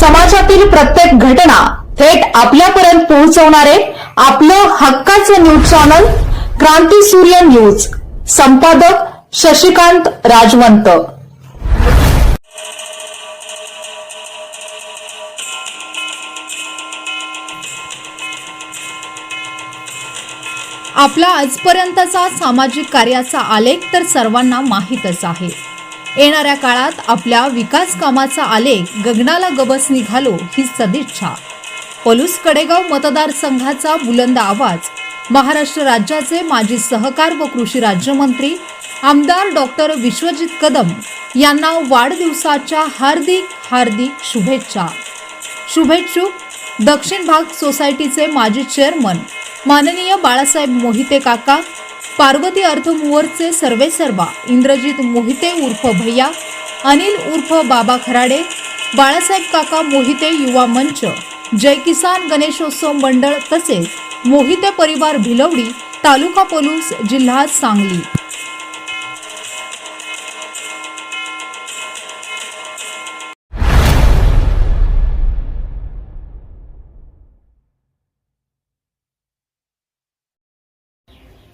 समाजातील प्रत्येक घटना थेट आपल्यापर्यंत पोहोचवणारे आपलं हक्काचं न्यूज चॅनल क्रांती सूर्य न्यूज. संपादक शशिकांत राजवंत. आपला आजपर्यंतचा सामाजिक कार्याचा आलेख तर सर्वांना माहीतच आहे. येणाऱ्या काळात आपल्या विकास कामाचा आलेख गगनाला गबस निघालो ही सदिच्छा. पलूस कडेगाव मतदारसंघाचा बुलंद आवाज. महाराष्ट्र राज्याचे माजी सहकार व कृषी राज्यमंत्री आमदार डॉक्टर विश्वजित कदम यांना वाढदिवसाच्या हार्दिक हार्दिक शुभेच्छा. शुभेच्छुक दक्षिण भाग सोसायटीचे माजी चेअरमन माननीय बाळासाहेब मोहिते काका पार्वती अर्थमूवरचे सर्वेसर्वा इंद्रजित मोहिते उर्फ भैया अनिल उर्फ बाबा खराडे बाळासाहेब काका मोहिते युवा मंच जय किसान गणेशोत्सव मंडळ तसेच मोहिते परिवार भिलवडी तालुका पोलूस जिल्हा सांगली.